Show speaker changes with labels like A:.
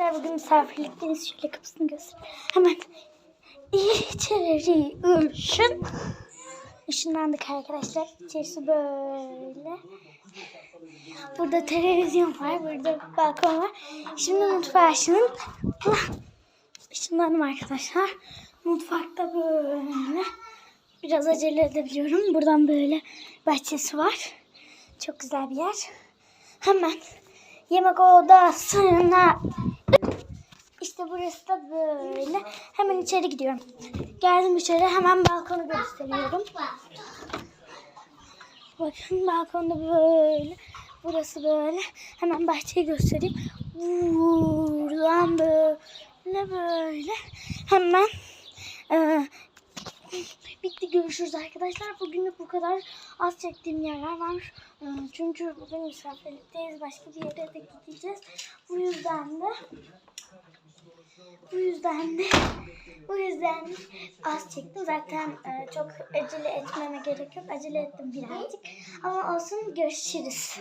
A: Arkadaşlar bugün misafirlikteyiz. Şöyle kapısını göster. Hemen içeri ışın. Işınlandık arkadaşlar. İçerisi böyle. Burada televizyon var. Burada balkon var. Şimdi mutfağa ışının. Işınlandım arkadaşlar. Mutfakta böyle. Biraz acele edebiliyorum. Buradan böyle bahçesi var. Çok güzel bir yer. Hemen yemek odasına burası da böyle. Hemen içeri gidiyorum. Geldim içeri hemen balkonu gösteriyorum. Bakın balkonda böyle. Burası böyle. Hemen bahçeyi göstereyim. Buradan böyle böyle. Hemen e, bitti görüşürüz arkadaşlar. Bugünlük bu kadar az çektiğim yerler var. E, çünkü bugün misafirlikteyiz. Başka bir yere de gideceğiz. Bu yüzden de bu yüzden de bu yüzden az çektim. Zaten e, çok acele etmeme gerek yok. Acele ettim birazcık. Ama olsun görüşürüz.